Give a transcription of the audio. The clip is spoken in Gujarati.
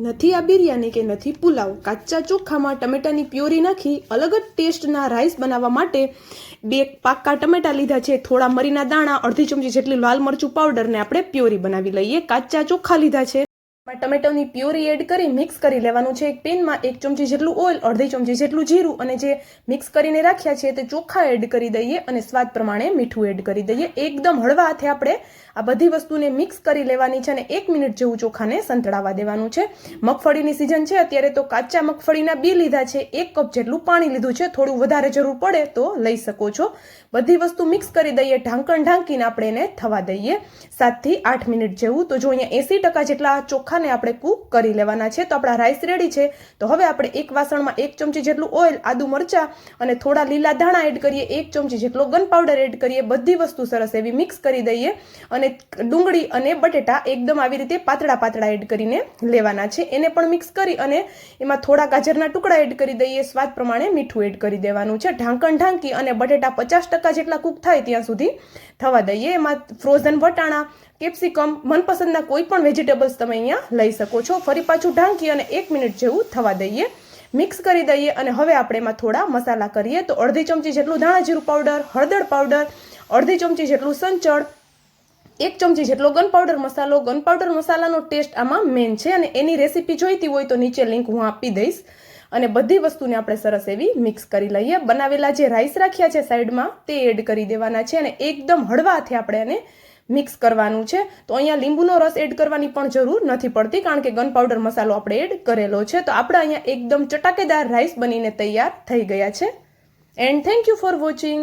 નથી આ બિરયાની કે નથી પુલાવ, કાચા ચોખામાં ટમેટાની પ્યોરી નાખી, અલગ જ ટેસ્ટના રાઈસ બનાવવા માટે બે પાકા ટમેટા લીધા છે. થોડા મરીના દાણા, અડધી ચમચી જેટલી લાલ મરચું પાવડરને આપણે પ્યોરી બનાવી લઈએ. કાચા ચોખા લીધા છે. ટમેટાની પ્યોરી એડ કરી, મિક્સ કરી લેવાનું છે એક પેનમાં એક ચમચી જેટલું ઓઇલ, અડધી ચમચી જેટલું જીરું અને જે મિક્સ કરીને રાખ્યા છે તે ચોખા એડ કરી દઈએ અને સ્વાદ પ્રમાણે મીઠું એડ કરી દઈએ. એકદમ હળવા હાથે આપણે આ બધી વસ્તુને મિક્સ કરી લેવાની છે અને એક મિનિટ જેવું ચોખાને સંતળાવા દેવાનું છે. મગફળીની સિઝન છે, અત્યારે તો કાચા મગફળીના બી લીધા છે. એક કપ જેટલું પાણી લીધું છે. થોડું વધારે જરૂર પડે તો લઈ શકો છો. બધી વસ્તુ મિક્સ કરી દઈએ, ઢાંકણ ઢાંકીને આપણે એને થવા દઈએ. સાતથી આઠ મિનિટ જેવું. તો જો અહીંયા એસી ટકા જેટલા ચોખાને આપણે કૂક કરી લેવાના છે. તો આપણા રાઈસ રેડી છે. તો હવે આપણે એક વાસણમાં એક ચમચી જેટલું ઓઇલ આદુ મરચા અને થોડા લીલા ધાણા એડ કરીએ. એક ચમચી જેટલો ગન પાવડર એડ કરીએ. બધી વસ્તુ સરસ એવી મિક્સ કરી દઈએ અને ડુંગળી અને બટેટા એકદમ આવી રીતે પાતળા પાતળા એડ કરીને લેવાના છે. એને પણ મિક્સ કરી અને એમાં થોડા ગાજરના ટુકડા એડ કરી દઈએ. સ્વાદ પ્રમાણે મીઠું એડ કરી દેવાનું છે. ઢાંકણ ઢાંકી અને બટેટા પચાસ ટકા જેટલા કૂક થાય ત્યાં સુધી થવા દઈએ. એમાં ફ્રોઝન વટાણા કેપ્સિકમ મનપસંદના કોઈ પણ વેજીટેબલ્સ તમે અહીંયા લઈ શકો છો. ફરી પાછું ઢાંકી અને એક મિનિટ જેવું થવા દઈએ. મિક્સ કરી દઈએ અને હવે આપણે એમાં થોડા મસાલા કરીએ. તો અડધી ચમચી જેટલું ધાણા જીરું પાવડર, હળદર પાવડર, અડધી ચમચી જેટલું સંચળ, એક ચમચી જેટલો ગન પાવડર મસાલો. ગન પાવડર મસાલાનો ટેસ્ટ આમાં મેન છે અને એની રેસીપી જોઈતી હોય તો નીચે લિંક હું આપી દઈશ. અને બધી વસ્તુને આપણે સરસ એવી મિક્સ કરી લઈએ. બનાવેલા જે રાઈસ રાખ્યા છે સાઈડમાં તે એડ કરી દેવાના છે અને એકદમ હળવા હાથે આપણે એને મિક્સ કરવાનું છે. તો અહીંયા લીંબુનો રસ એડ કરવાની પણ જરૂર નથી પડતી, કારણ કે ગન પાવડર મસાલો આપણે એડ કરેલો છે. તો આપણે અહીંયા એકદમ ચટાકેદાર રાઈસ બનીને તૈયાર થઈ ગયા છે. And thank you for watching